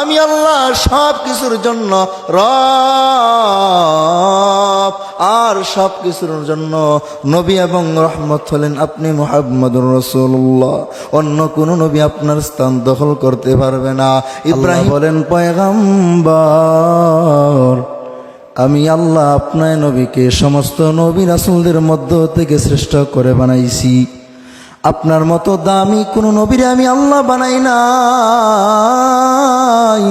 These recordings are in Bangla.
আমি আল্লাহ সব কিছুর জন্য রব, আর সব কিছুর জন্য নবী এবং রহমত হলেন আপনি মোহাম্মদুর রসুল্লাহ অন্য কোন নবী আপনার স্থান দখল করতে পারবে না। ইব্রাহিম বলেন, পয়গাম্বর, আমি আল্লাহ আপনার নবীকে সমস্ত নবী রাসুলদের মধ্য থেকে শ্রেষ্ঠ করে বানাইছি। আপনার মতো দামি কোনো নবীরে আমি আল্লাহ বানাই নাই।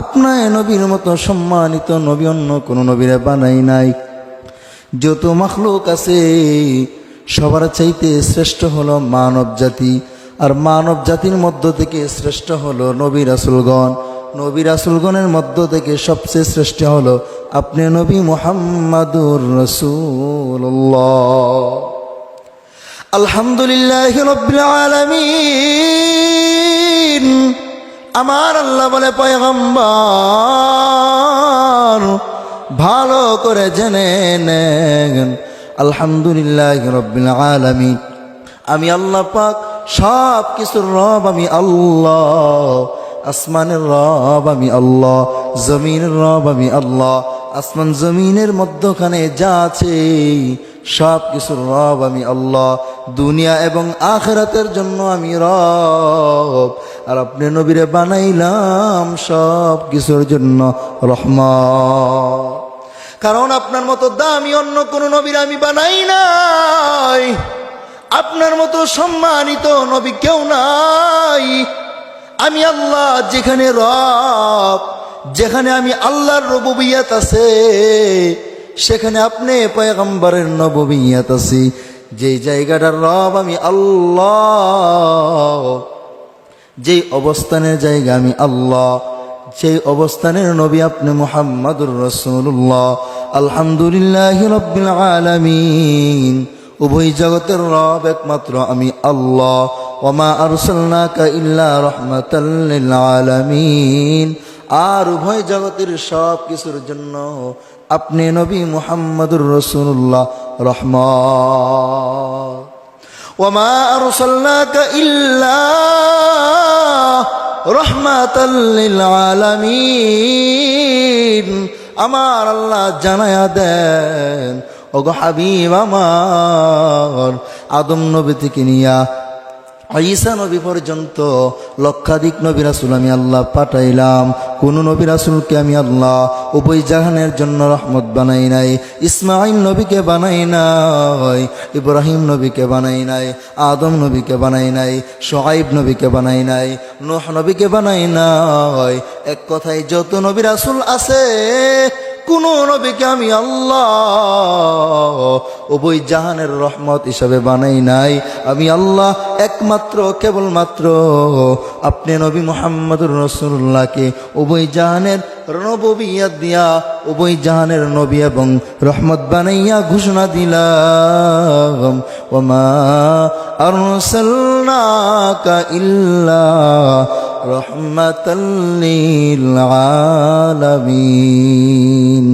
আপনার নবীর মতো সম্মানিত নবী অন্য কোনো নবীরে বানাই নাই। যত মখলুক আছে, সবার চাইতে শ্রেষ্ঠ হলো মানব জাতি, আর মানব জাতির মধ্য থেকে শ্রেষ্ঠ হলো নবী রাসুলগণ। নবী রাসুলগণের মধ্য থেকে সবচেয়ে শ্রেষ্ঠ হলো আপনি নবী মোহাম্মদুর রসুল্লাহ আলহামদুলিল্লাহ আমার আল্লাহ বলে, পয়গম্বর, ভালো করে জেনে নেন। আলহামদুলিল্লাহ রব্বিল আলামিন। আমি আল্লাহ পাক সব কিছুর রব আমি আল্লাহ। আসমানের রব আমি আল্লাহ। জমিনের রব আমি আল্লাহ। আসমান জমিনের মধ্যখানে যা আছে সব কিছুর রব আমি আল্লাহ। দুনিয়া এবং আখেরাতের জন্য আমি রব। আর আপনি নবীরে বানাইলাম সব কিছুর জন্য রহমা কারণ আপনার মতো দামি অন্য কোন নবীর আমি বানাই নাই। আপনার মতো সম্মানিত নবী কেউ নাই। আমি আল্লাহ যেখানে রব, যেখানে আমি আল্লাহর রববিয়াত আছে, সেখানে আপনি পয়গম্বরের নববিয়াত আছি। যে জায়গাটার রব আমি আল্লাহ। যেই অবস্থানের জায়গা আমি আল্লাহ সেই অবস্থানের নবী আপনি মোহাম্মদুর রসুল্লাহ আলহামদুলিল্লাহ রব্বিল আলামিন। উভয় জগতের রব একমাত্র আমি আল্লাহ। ওমা আরসালনাকা ইল্লা রহমাতাল লিল আলামিন। আর উভয় জগতের সব কিছুর জন্য আপনি নবী মুহাম্মদুর রসুল্লাহ ওমা আরসালনাকা ইল্লা রহমাতাল লিল আলামিন আমার আল্লাহ জানায়া দেন, ওগো হাবিব আমার, আদম নবী থেকে নিয়া ঈসা নবী পর্যন্ত লক্ষাধিক নবী রাসুল আমি আল্লাহ পাঠাইলাম। কোন নবী রাসুলকে আমি আল্লাহ উভয় জাহানের জন্য রহমত বানাই নাই ইসমাইল নবীকে বানাই নাই, ইব্রাহিম নবীকে বানাই নাই, আদম নবীকে বানাই নাই, সোহাইব নবীকে বানাই নাই, নোহ নবীকে বানাই নাই। এক কথায় যত নবী রাসুল আছে কোন নবীকে আমি আল্লাহ উভয় জাহানের রহমত হিসাবে বানাই নাই। আমি আল্লাহ একমাত্র, কেবলমাত্র আপনি নবী মোহাম্মদুর রসুল্লাহকে উভয় জাহানের নববিয়াত দিয়া উভয় জাহানের নবী এবং রহমত বানাইয়া ঘোষণা দিলাম। ওমা আরসালনাকা ইল্লা রহমাতাল লিল আলামিন